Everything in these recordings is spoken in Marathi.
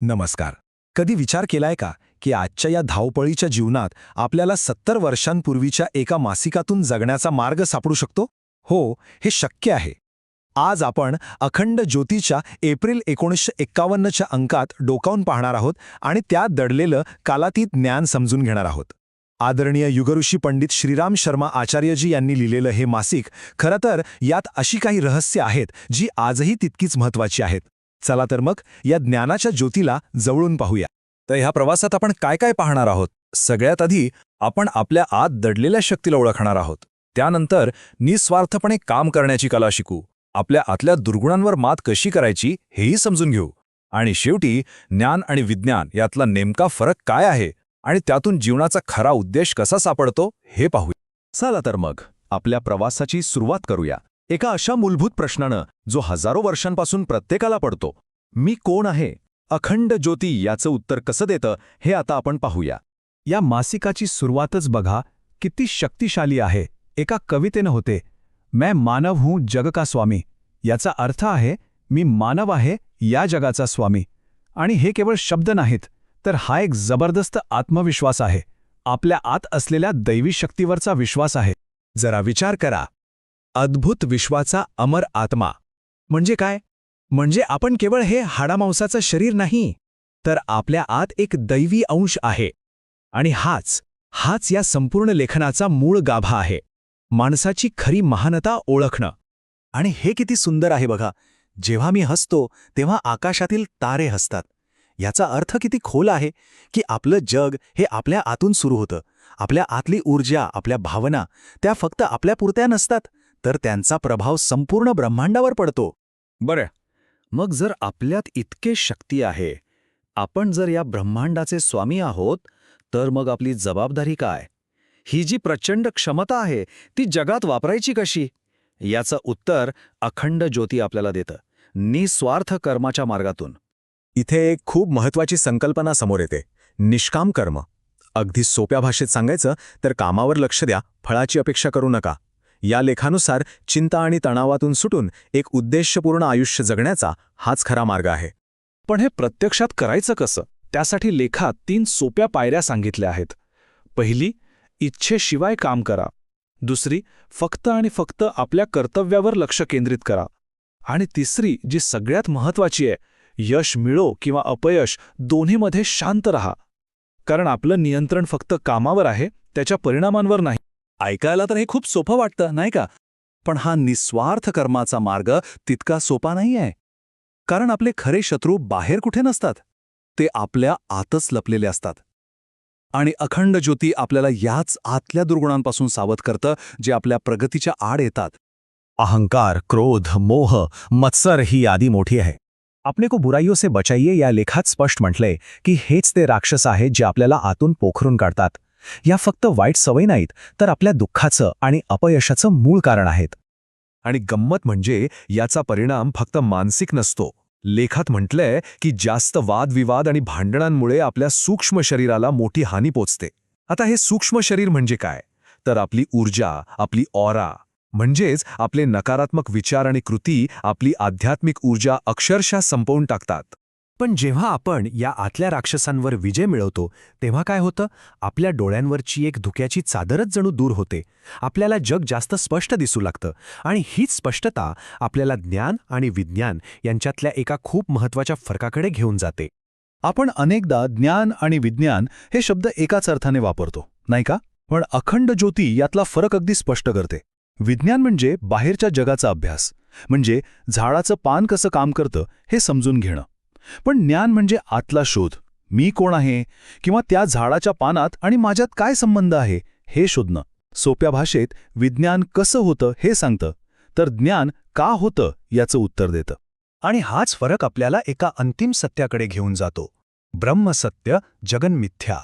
नमस्कार. कधी विचार केलाय का की आजच्या या धावपळीच्या जीवनात आपल्याला सत्तर वर्षांपूर्वीच्या एका मासिकातून जगण्याचा मार्ग सापडू शकतो? हो हे शक्य आहे. आज आपण अखंड ज्योतीच्या एप्रिल एकोणीसशे एक्कावन्नच्या अंकात डोकावून पाहणार आहोत आणि त्यात दडलेलं कालातीत ज्ञान समजून घेणार आहोत. आदरणीय युगऋषी पंडित श्रीराम शर्मा आचार्यजी यांनी लिहिलेलं हे मासिक खरं तर यात अशी काही रहस्य आहेत जी आजही तितकीच महत्वाची आहेत. चला तर मग या ज्ञानाच्या ज्योतीला जवळून पाहूया. तर ह्या प्रवासात आपण काय काय पाहणार आहोत? सगळ्यात आधी आपण आपल्या आत दडलेल्या शक्तीला ओळखणार आहोत. त्यानंतर निस्वार्थपणे काम करण्याची कला शिकू. आपल्या आतल्या दुर्गुणांवर मात कशी करायची हेही समजून घेऊ. आणि शेवटी ज्ञान आणि विज्ञान यातला नेमका फरक काय आहे आणि त्यातून जीवनाचा खरा उद्देश कसा सापडतो हे पाहू चला तर मग आपल्या प्रवासाची सुरुवात करूया. एका अशा मूलभूत प्रश्नानं जो हजारो वर्षांपासून प्रत्येकाला पडतो मी कोण आहे? अखंड ज्योती याचं उत्तर कसं देतं? हे आता आपण पाहूया. या मासिकाची सुरुवातच बघा किती शक्तिशाली आहे. एका कवितेनं होते मैं मानव हूं जग का स्वामी. याचा अर्थ आहे मी मानव आहे या जगाचा स्वामी. आणि हे केवळ शब्द नाहीत तर हा एक जबरदस्त आत्मविश्वास आहे. आपल्या आत असलेल्या दैवी शक्तीवरचा विश्वास आहे. जरा विचार करा. अद्भुत विश्वाचा अमर आत्मा. म्हणजे काय? म्हणजे आपण केवळ हे हाडामांसाचं शरीर नाही तर आपल्या आत एक दैवी अंश आहे. आणि हाच हाच या संपूर्ण लेखनाचा मूळ गाभा आहे. माणसाची खरी महानता ओळखणं. आणि हे किती सुंदर आहे बघा. जेव्हा मी हसतो तेव्हा आकाशातील तारे हसतात. याचा अर्थ किती खोल आहे की आपलं जग हे आपल्या आतून सुरू होतं. आपल्या आतली ऊर्जा आपल्या भावना त्या फक्त आपल्या पुरत्या नसतात. तर त्यांचा प्रभाव संपूर्ण ब्रह्मांडावर पडतो. बरं मग जर आपल्यात इतके शक्ती आहे आपण जर या ब्रह्मांडाचे स्वामी आहोत तर मग आपली जबाबदारी काय? ही जी प्रचंड क्षमता आहे ती जगात वापरायची कशी? याचं उत्तर अखंड ज्योती आपल्याला देतं निस्वार्थ कर्माच्या मार्गातून. इथे एक खूप महत्वाची संकल्पना समोर येते निष्काम कर्म. अगदी सोप्या भाषेत सांगायचं तर कामावर लक्ष द्या फळाची अपेक्षा करू नका. या लेखानुसार चिंता आणि तणावातून सुटून एक उद्देशपूर्ण आयुष्य जगण्याचा हाच खरा मार्ग आहे. पण हे प्रत्यक्षात करायचं कसं? त्यासाठी लेखात तीन सोप्या पायऱ्या सांगितल्या आहेत. पहिली इच्छेशिवाय काम करा. दुसरी फक्त आणि फक्त आपल्या कर्तव्यावर लक्ष केंद्रित करा. आणि तिसरी जी सगळ्यात महत्वाची आहे यश मिळो किंवा अपयश दोन्हीमध्ये शांत रहा. कारण आपलं नियंत्रण फक्त कामावर आहे त्याच्या परिणामांवर नाही. ऐकायला तर हे खूप सोपं वाटतं नाही का? पण हा निस्वार्थ कर्माचा मार्ग तितका सोपा नाही आहे कारण आपले खरे शत्रू बाहेर कुठे नसतात? ते आपल्या आतच लपलेले असतात. आणि अखंड ज्योती आपल्याला याच आतल्या दुर्गुणांपासून सावध करतं जे आपल्या प्रगतीच्या आड येतात. अहंकार क्रोध मोह मत्सर ही यादी मोठी आहे. आपने को बुराइयों से बचाइए या लेखात स्पष्ट म्हटलंय की हेच ते राक्षस आहेत जे आपल्याला आतून पोखरून काढतात. या फक्त वाईट सवय नाहीत तर आपल्या दुःखाचं आणि अपयशाचं मूळ कारण आहेत. आणि गंमत म्हणजे याचा परिणाम फक्त मानसिक नसतो. लेखात म्हटलंय की जास्त वादविवाद आणि भांडणांमुळे आपल्या सूक्ष्म शरीराला मोठी हानी पोचते. आता हे सूक्ष्म शरीर म्हणजे काय? तर आपली ऊर्जा आपली ऑरा म्हणजेच आपले नकारात्मक विचार आणि कृती आपली आध्यात्मिक ऊर्जा अक्षरशः संपवून टाकतात. पण जेव्हा आपण या आतल्या राक्षसांवर विजय मिळवतो तेव्हा काय होतं? आपल्या डोळ्यांवरची एक धुक्याची चादरच जणू दूर होते. आपल्याला जग जास्त स्पष्ट दिसू लागतं आणि हीच स्पष्टता आपल्याला ज्ञान आणि विज्ञान यांच्यातल्या एका खूप महत्त्वाच्या फरकाकडे घेऊन जाते. आपण अनेकदा ज्ञान आणि विज्ञान हे शब्द एकाच अर्थाने वापरतो नाही का? पण अखंड ज्योती यातला फरक अगदी स्पष्ट करते. विज्ञान म्हणजे बाहेरच्या जगाचा अभ्यास म्हणजे झाडाचं पान कसं काम करतं हे समजून घेणं. पण ज्ञान म्हणजे आतला शोध. मी कोण आहे? किंवा त्या झाडाच्या पानात आणि माझ्यात काय संबंध आहे? हे शोधणं. सोप्या भाषेत विज्ञान कसं होतं हे सांगतं. तर ज्ञान का होतं याचं उत्तर देतं. आणि हाच फरक आपल्याला एका अंतिम सत्याकडे घेऊन जातो. ब्रह्मसत्य जगन्मिथ्या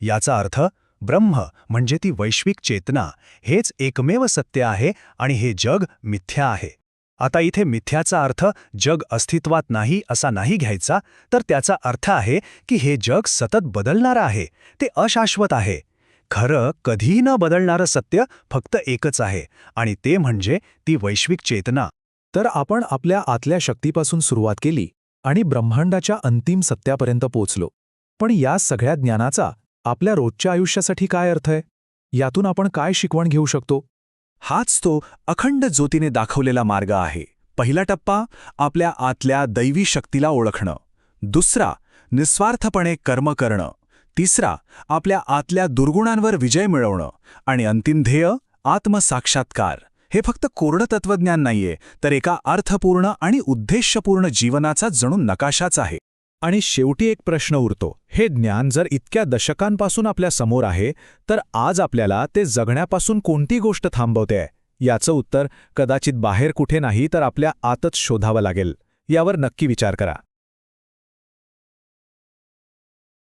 याचा अर्थ ब्रह्म म्हणजे ती वैश्विक चेतना. हेच एकमेव सत्य आहे आणि हे जग मिथ्या आहे. आता इथे मिथ्याचा अर्थ जग अस्तित्वात नाही असा नाही घ्यायचा तर त्याचा अर्थ आहे की हे जग सतत बदलणारं आहे ते अशाश्वत आहे. खरं कधीही न बदलणारं सत्य फक्त एकच आहे आणि ते म्हणजे ती वैश्विक चेतना. तर आपण आपल्या आतल्या शक्तीपासून सुरुवात केली आणि ब्रह्मांडाच्या अंतिम सत्यापर्यंत पोचलो. पण या सगळ्या ज्ञानाचा आपल्या रोजच्या आयुष्यासाठी काय अर्थ आहे? यातून आपण काय शिकवण घेऊ शकतो? हाच तो अखंड ज्योतीने दाखवलेला मार्ग आहे. पहिला टप्पा आपल्या आतल्या दैवी शक्तीला ओळखणं. दुसरा निस्वार्थपणे कर्म करणं. तिसरा आपल्या आतल्या दुर्गुणांवर विजय मिळवणं. आणि अंतिम ध्येय आत्मसाक्षात्कार. हे फक्त कोरडं तत्वज्ञान नाहीये तर एका अर्थपूर्ण आणि उद्देशपूर्ण जीवनाचा जणू नकाशाच आहे. आणि शेवटी एक प्रश्न उरतो. हे ज्ञान जर इतक्या दशकांपासून आपल्यासमोर आहे तर आज आपल्याला ते जगण्यापासून कोणती गोष्ट थांबवते? याचं उत्तर कदाचित बाहेर कुठे नाही तर आपल्या आतच शोधावं लागेल. यावर नक्की विचार करा.